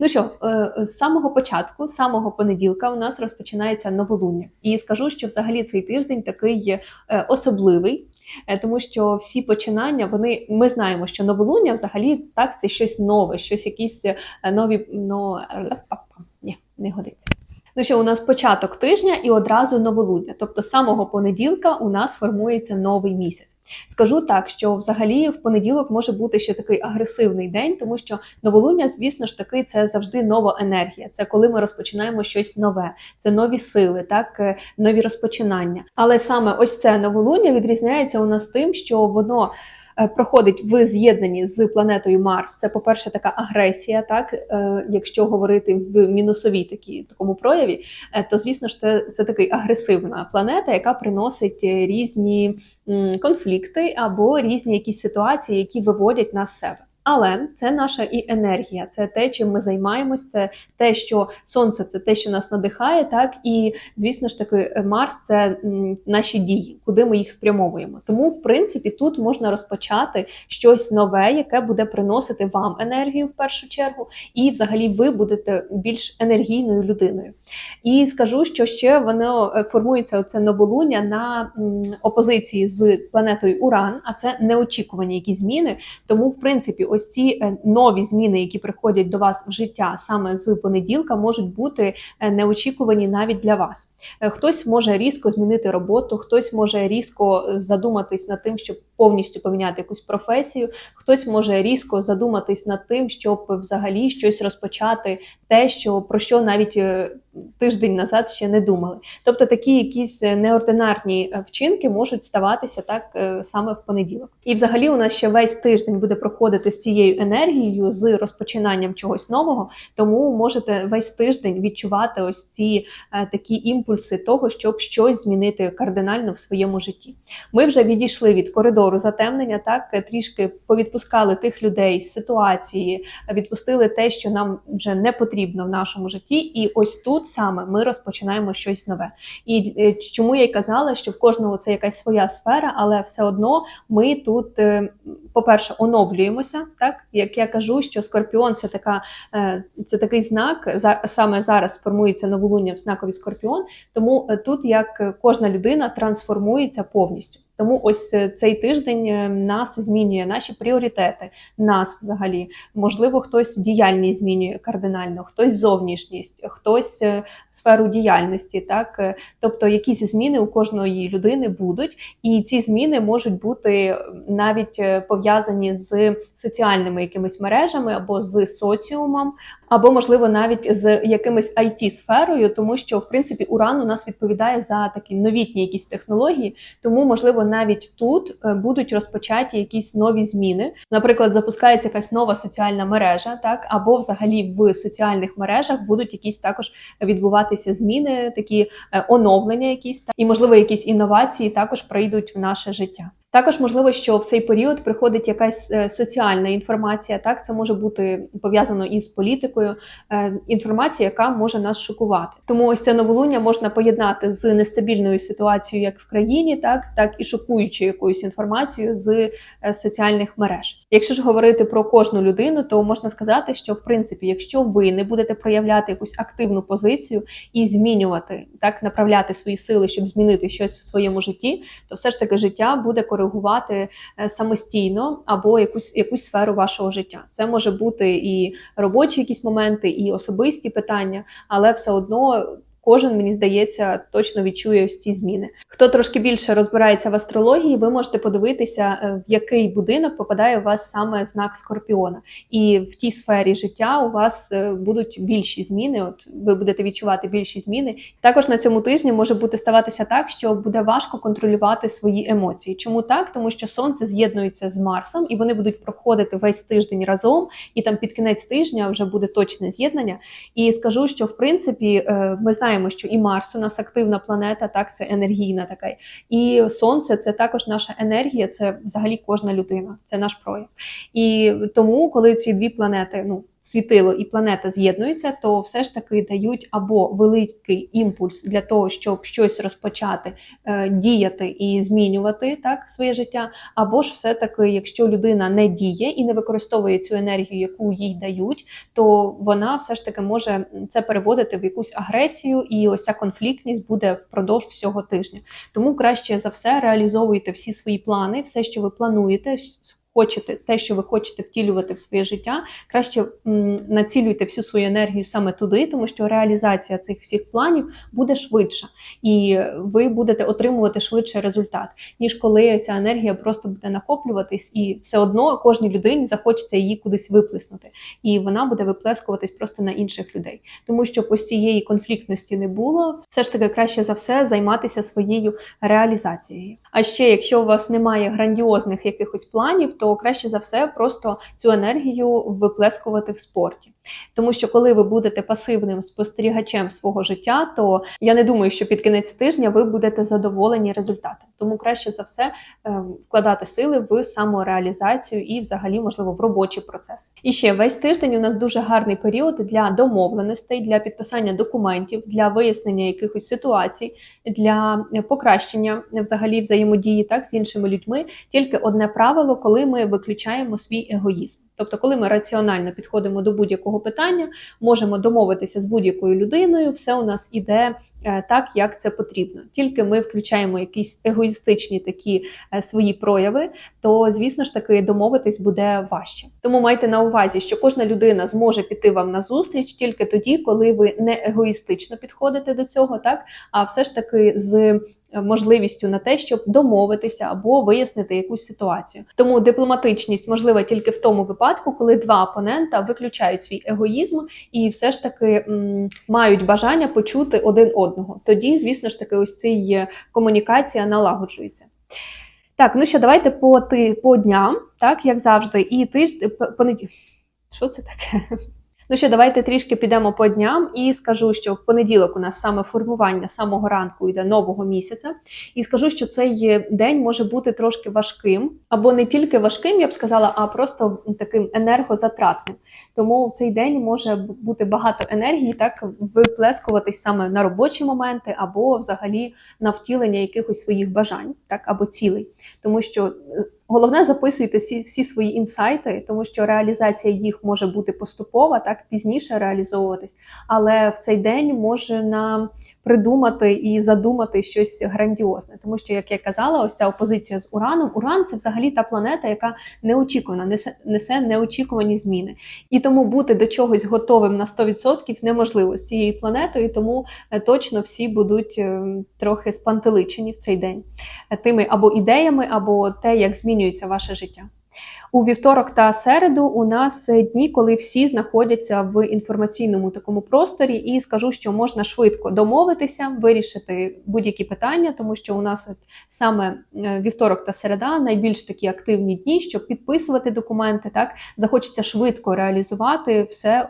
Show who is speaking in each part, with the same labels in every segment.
Speaker 1: Ну що, е, з самого початку, з самого понеділка, у нас розпочинається новолуння. І скажу, що взагалі цей тиждень такий е, особливий. Е, Тому що всі починання, вони ми знаємо, що новолуння взагалі так це щось нове, щось якісь е, нові ну, не годиться. Ну що у нас початок тижня і одразу новолуння. Тобто з самого понеділка у нас формується новий місяць. Скажу так, що взагалі в понеділок може бути ще такий агресивний день, тому що новолуння, звісно ж таки, це завжди нова енергія. Це коли ми розпочинаємо щось нове, це нові сили, так е, нові розпочинання. Але саме ось це новолуння відрізняється у нас тим, що воно. Е, Проходить в з'єднанні з планетою Марс. Це, по-перше, така агресія, так е, якщо говорити в мінусовій такій такому прояві, е, то звісно ж це, це такий агресивна планета, яка приносить різні конфлікти або різні якісь ситуації, які виводять нас з себе. Але це наша і енергія, це те, чим ми займаємось, це те, що сонце це те, що нас надихає, так і звісно ж таки Марс це наші дії, куди ми їх спрямовуємо. Тому, в принципі, тут можна розпочати щось нове, яке буде приносити вам енергію в першу чергу, і взагалі ви будете більш енергійною людиною. І скажу, що ще воно е, формується оце новолуння на опозиції з планетою Уран, а це неочікувані якісь зміни. Тому, в принципі, ось ці е, нові зміни, які приходять до вас в життя саме з понеділка, можуть бути е, неочікувані навіть для вас. Е, Хтось може різко змінити роботу, хтось може різко задуматись над тим, щоб повністю поміняти якусь професію, хтось може різко задуматись над тим, щоб взагалі щось розпочати, те, що про що навіть е, тиждень назад ще не думали. Тобто такі якісь е, неординарні е, вчинки можуть ставатися так саме в понеділок. І взагалі у нас ще весь тиждень буде проходити з цією енергією, з розпочинанням чогось нового. Тому можете весь тиждень відчувати ось ці такі імпульси того, щоб щось змінити кардинально в своєму житті. Ми вже відійшли від коридору затемнення, так е, трішки повідпускали тих людей з ситуації, відпустили те, що нам вже не потрібно в нашому житті. І ось тут саме ми розпочинаємо щось нове. І е, чому я й казала, що в кожного це якась своя сфера, але все одно ми тут, е, по-перше, оновлюємося. Так як я кажу, що скорпіон це така е, це такий знак. Саме зараз формується новолуння в знакові скорпіон. Тому е, тут як кожна людина трансформується повністю. Тому ось е, цей тиждень нас змінює наші пріоритети, нас взагалі. Можливо, хтось діяльність змінює кардинально, хтось зовнішність, хтось сферу діяльності. Так, тобто якісь зміни у кожної людини будуть, і ці зміни можуть бути навіть е, пов'язані з соціальними якимись мережами або з соціумом, або можливо навіть з якимись it сферою, тому що в принципі уран у нас відповідає за такі новітні якісь технології. Тому, можливо, навіть тут е, будуть розпочаті якісь нові зміни. Наприклад, запускається якась нова соціальна мережа, так або взагалі в соціальних мережах будуть якісь також відбуватися зміни, такі е, оновлення, якісь та- і можливо якісь інновації також прийдуть в наше життя. Також можливо, що в цей період приходить якась е, соціальна інформація. Так, це може бути пов'язано із політикою, е, інформація, яка може нас шокувати. Тому ось це новолуння можна поєднати з нестабільною ситуацією, як в країні, так так і шокуючою якоюсь інформацією з е, соціальних мереж. Якщо ж говорити про кожну людину, то можна сказати, що в принципі, якщо ви не будете проявляти якусь активну позицію і змінювати так, направляти свої сили, щоб змінити щось в своєму житті, то все ж таки життя буде коригувати е, самостійно або якусь якусь сферу вашого життя. Це може бути і робочі якісь моменти, і особисті питання, але все одно кожен, мені здається, точно відчує ось ці зміни. Хто трошки більше розбирається в астрології, ви можете подивитися, е, в який будинок попадає у вас саме знак Скорпіона, і в тій сфері життя у вас е, будуть більші зміни. От ви будете відчувати більші зміни. Також на цьому тижні може бути ставатися так, що буде важко контролювати свої емоції. Чому так? Тому що сонце з'єднується з Марсом, і вони будуть проходити весь тиждень разом, і там під кінець тижня вже буде точне з'єднання. І скажу, що в принципі е, ми знаємо, що і Марс у нас активна планета, так це енергійна така, і сонце це також наша енергія, це взагалі кожна людина, це наш прояв. І тому, коли ці дві планети, ну світило і планета з'єднуються, то все ж таки дають або великий імпульс для того, щоб щось розпочати, е, діяти і змінювати так своє життя. Або ж все таки, якщо людина не діє і не використовує цю енергію, яку їй дають, то вона все ж таки може це переводити в якусь агресію, і ось ця конфліктність буде впродовж всього тижня. Тому краще за все реалізовуйте всі свої плани, все, що ви плануєте. Хочете те, що ви хочете втілювати в своє життя, краще націлюйте всю свою енергію саме туди, тому що реалізація цих всіх планів буде швидша, і ви будете отримувати швидше результат, ніж коли ця енергія просто буде накоплюватись, і все одно кожній людині захочеться її кудись виплеснути, і вона буде виплескуватись просто на інших людей. Тому що ось цієї конфліктності не було, все ж таки краще за все займатися своєю реалізацією. А ще, якщо у вас немає грандіозних якихось планів, то краще за все просто цю енергію виплескувати в спорті. Тому що коли ви будете пасивним спостерігачем свого життя, то я не думаю, що під кінець тижня ви будете задоволені результатом. Тому краще за все е, вкладати сили в самореалізацію і, взагалі, можливо, в робочий процес. І ще весь тиждень у нас дуже гарний період для домовленостей, для підписання документів, для вияснення якихось ситуацій, для покращення взагалі взаємодії так з іншими людьми. Тільки одне правило, коли ми виключаємо свій егоїзм. Тобто, коли ми раціонально підходимо до будь-якого питання, можемо домовитися з будь-якою людиною, все у нас іде е, так, як це потрібно. Тільки ми включаємо якісь егоїстичні такі е, свої прояви, то звісно ж таки домовитись буде важче. Тому майте на увазі, що кожна людина зможе піти вам на зустріч тільки тоді, коли ви не егоїстично підходите до цього, так а все ж таки з можливістю на те, щоб домовитися або вияснити якусь ситуацію. Тому дипломатичність можлива тільки в тому випадку, коли два опонента виключають свій егоїзм і все ж таки м, мають бажання почути один одного. Тоді, звісно ж таки, ось ця комунікація налагоджується. Так, ну що, давайте по ти по дням, так як завжди, і тиждень понеділок. Що це таке? Ну що, давайте трішки підемо по дням і скажу, що в понеділок у нас саме формування самого ранку йде нового місяця. І скажу, що цей день може бути трошки важким, або не тільки важким, я б сказала, а просто таким енергозатратним. Тому в цей день може бути багато енергії, так виплескуватись саме на робочі моменти, або взагалі на втілення якихось своїх бажань, так або цілей, тому що. Головне, записуйте всі, всі свої інсайти, тому що реалізація їх може бути поступова, так пізніше реалізовуватись, але в цей день може нам придумати і задумати щось грандіозне. Тому що, як я казала, ось ця опозиція з Ураном. Уран це взагалі та планета, яка неочікувана, несе, несе неочікувані зміни. І тому бути до чогось готовим на 100% неможливо з цією планетою, тому е, точно всі будуть е, трохи спантеличені в цей день е, тими або ідеями, або те, як змінюється ваше життя. У вівторок та середу у нас дні, коли всі знаходяться в інформаційному такому просторі, і скажу, що можна швидко домовитися, вирішити будь-які питання, тому що у нас саме е, вівторок та середа найбільш такі активні дні, щоб підписувати документи. Так захочеться швидко реалізувати все,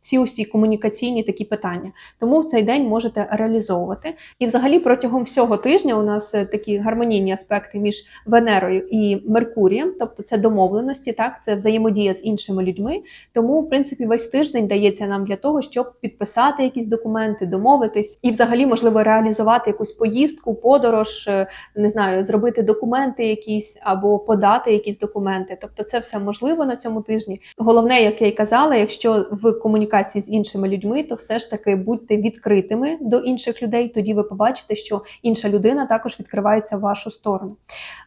Speaker 1: всі усі комунікаційні такі питання. Тому в цей день можете реалізовувати. І, взагалі, протягом всього тижня у нас е, такі гармонійні аспекти між Венерою і Меркурієм, тобто це домовленості, так це взаємодія з іншими людьми. Тому, в принципі, весь тиждень дається нам для того, щоб підписати якісь документи, домовитись і, взагалі, можливо, реалізувати якусь поїздку, подорож, е, не знаю, зробити документи якісь або подати якісь документи. Тобто, це все можливо на цьому тижні. Головне, як я й казала, якщо в комунікації з іншими людьми, то все ж таки будьте відкритими до інших людей. Тоді ви побачите, що інша людина також відкривається в вашу сторону.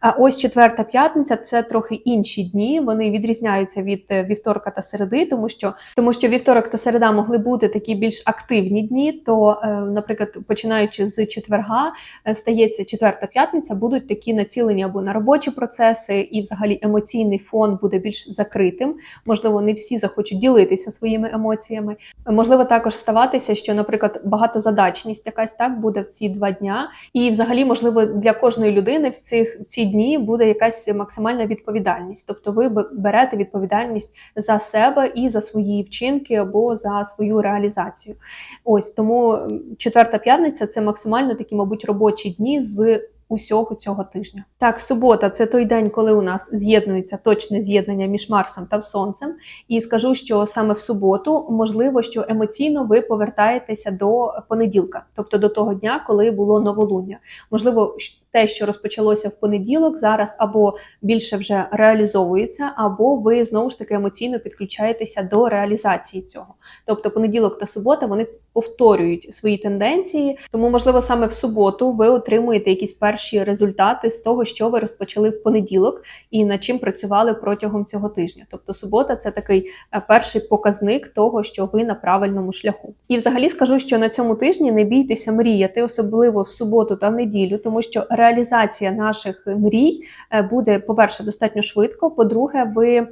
Speaker 1: А ось четверта п'ятниця це трохи інші дні. Дні вони відрізняються від е, вівторка та середи, тому що тому що вівторок та середа могли бути такі більш активні дні. То, е, наприклад, починаючи з четверга, е, стається четверта п'ятниця, будуть такі націлені або на робочі процеси, і взагалі емоційний фон буде більш закритим. Можливо, не всі захочуть ділитися своїми емоціями. Можливо, також ставатися, що, наприклад, багатозадачність якась так буде в ці два дня, і взагалі, можливо, для кожної людини в цих в ці дні буде якась максимальна відповідальність. Тобто, ви берете відповідальність за себе і за свої вчинки або за свою реалізацію. Ось тому четверта п'ятниця це максимально такі, мабуть, робочі дні з. Усього цього тижня. Так, субота це той день, коли у нас з'єднується точне з'єднання між Марсом та Сонцем. І скажу, що саме в суботу можливо, що емоційно ви повертаєтеся до понеділка, тобто до того дня, коли було новолуння. Можливо, те, що розпочалося в понеділок, зараз або більше вже реалізовується, або ви знову ж таки емоційно підключаєтеся до реалізації цього. Тобто понеділок та субота вони повторюють свої тенденції, тому можливо саме в суботу ви отримуєте якісь перші результати з того, що ви розпочали в понеділок і над чим працювали протягом цього тижня. Тобто субота це такий е, перший показник того, що ви на правильному шляху. І взагалі скажу, що на цьому тижні не бійтеся мріяти, особливо в суботу та в неділю, тому що реалізація наших мрій е, буде, по-перше, достатньо швидко. По-друге, ви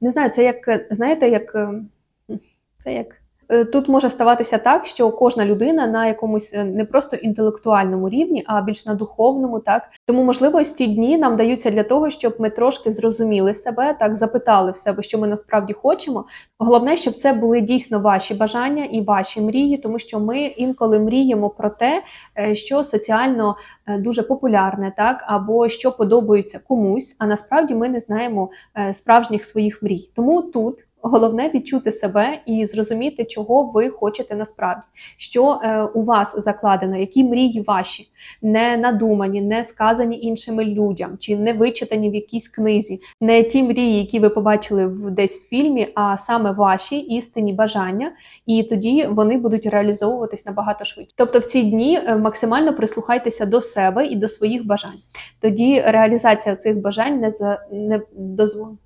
Speaker 1: не знаю, це як знаєте, як е, це як. Е, Тут може ставатися так, що кожна людина на якомусь е, не просто інтелектуальному рівні, а більш на духовному, так тому можливо ось ці дні нам даються для того, щоб ми трошки зрозуміли себе, так запитали в себе, що ми насправді хочемо. Головне, щоб це були дійсно ваші бажання і ваші мрії, тому що ми інколи мріємо про те, е, що соціально дуже популярне, так або що подобається комусь, а насправді ми не знаємо е, справжніх своїх мрій. Тому тут. Головне відчути себе і зрозуміти, чого ви хочете насправді, що е, у вас закладено, які мрії ваші, не надумані, не сказані іншими людям, чи не вичитані в якійсь книзі, не ті мрії, які ви побачили в десь в фільмі, а саме ваші істинні бажання, і тоді вони будуть реалізовуватись набагато швидше. Тобто, в ці дні е, максимально прислухайтеся до і до своїх бажань. Тоді реалізація цих бажань не за не дозволить,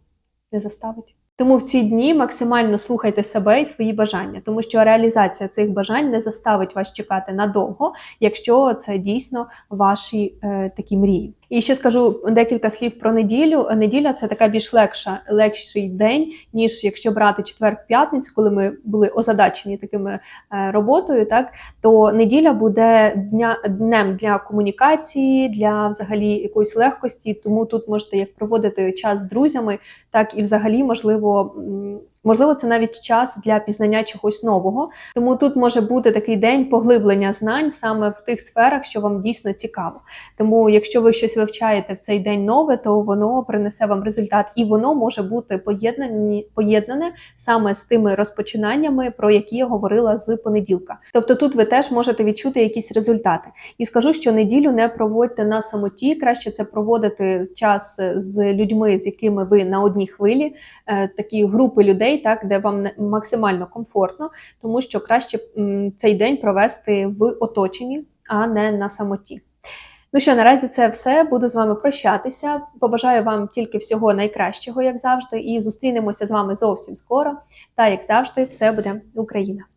Speaker 1: не заставить. Тому в ці дні максимально слухайте себе і свої бажання, тому що реалізація цих бажань не заставить вас чекати надовго, якщо це дійсно ваші е, такі мрії. І ще скажу декілька слів про неділю. Неділя це така більш легша, легший день, ніж якщо брати четвер-п'ятницю, коли ми були озадачені такими е, роботою. Так то неділя буде дня днем для комунікації, для взагалі якоїсь легкості. Тому тут можете як проводити час з друзями, так і взагалі можливо. М, Можливо, це навіть час для пізнання чогось нового. Тому тут може бути такий день поглиблення знань саме в тих сферах, що вам дійсно цікаво. Тому, якщо ви щось вивчаєте в цей день нове, то воно принесе вам результат, і воно може бути поєднані, поєднане саме з тими розпочинаннями, про які я говорила з понеділка. Тобто тут ви теж можете відчути якісь результати. І скажу, що неділю не проводьте на самоті, краще це проводити час з людьми, з якими ви на одній хвилі, е, такі групи людей, так де вам максимально комфортно, тому що краще цей день провести в оточенні, а не на самоті. Ну що, наразі це все. Буду з вами прощатися. Побажаю вам тільки всього найкращого, як завжди, і зустрінемося з вами зовсім скоро. Та як завжди, все буде Україна!